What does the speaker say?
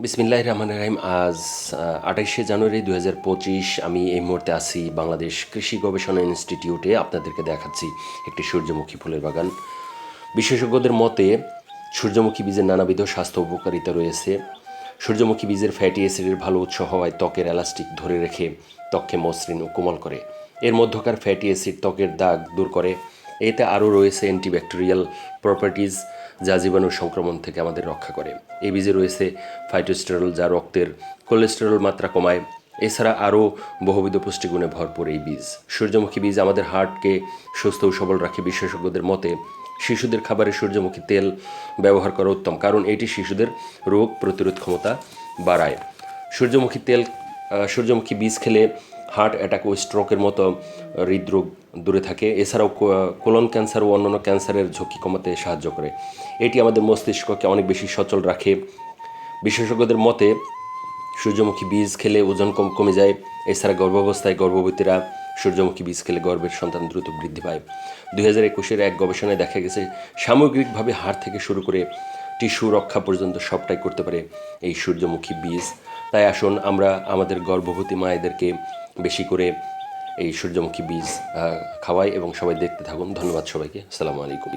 বিসমিল্লাহ রহমান রাহিম। আজ আঠাইশে জানুয়ারি দু হাজার পঁচিশ আমি এই মুহূর্তে আছি বাংলাদেশ কৃষি গবেষণা ইনস্টিটিউটে। আপনাদেরকে দেখাচ্ছি একটি সূর্যমুখী ফুলের বাগান। বিশেষজ্ঞদের মতে, সূর্যমুখী বীজের নানাবিধ স্বাস্থ্য উপকারিতা রয়েছে। সূর্যমুখী বীজের ফ্যাটি অ্যাসিডের ভালো উৎস হওয়ায় ত্বকের এলাস্টিক ধরে রেখে ত্বককে মসৃণ ও কোমল করে। এর মধ্যকার ফ্যাটি অ্যাসিড ত্বকের দাগ দূর করে। এতে আরও রয়েছে অ্যান্টিব্যাকটেরিয়াল প্রপার্টিজ যা জীবাণু সংক্রমণ থেকে আমাদের রক্ষা করে। এই বীজে রয়েছে ফাইটোস্টেরল যা রক্তের কোলেস্টেরল মাত্রা কমায়। এছাড়া আরও বহুবিধ পুষ্টিগুণে ভরপুর এই বীজ। সূর্যমুখী বীজ আমাদের হার্টকে সুস্থ ও সবল রাখে বিশেষজ্ঞদের মতে, শিশুদের খাবারে সূর্যমুখী তেল ব্যবহার করা উত্তম, কারণ এটি শিশুদের রোগ প্রতিরোধ ক্ষমতা বাড়ায়। সূর্যমুখী তেল সূর্যমুখী বীজ খেলে হার্ট অ্যাটাক ও স্ট্রোকের মতো হৃদরোগ দূরে থাকে। এছাড়াও কোলন ক্যান্সার ও অন্যান্য ক্যান্সারের ঝুঁকি কমাতে সাহায্য করে। এটি আমাদের মস্তিষ্ককে অনেক বেশি সচল রাখে। বিশেষজ্ঞদের মতে, সূর্যমুখী বীজ খেলে ওজন কম, কমে যায়। এছাড়া গর্ভাবস্থায় গর্ভবতীরা সূর্যমুখী বীজ খেলে গর্ভের সন্তান দ্রুত বৃদ্ধি পায়। দুই হাজার একুশের এক গবেষণায় দেখা গেছে, সামগ্রিকভাবে হাড় থেকে শুরু করে টিস্যু রক্ষা পর্যন্ত সবটাই করতে পারে এই সূর্যমুখী বীজ। তাই আসুন আমরা আমাদের গর্ভবতী মায়েদেরকে বেশি করে এই সূর্যমুখী বীজ খাওয়াই এবং সবাই দেখতে থাকুন। ধন্যবাদ সবাইকে। আসসালামু আলাইকুম।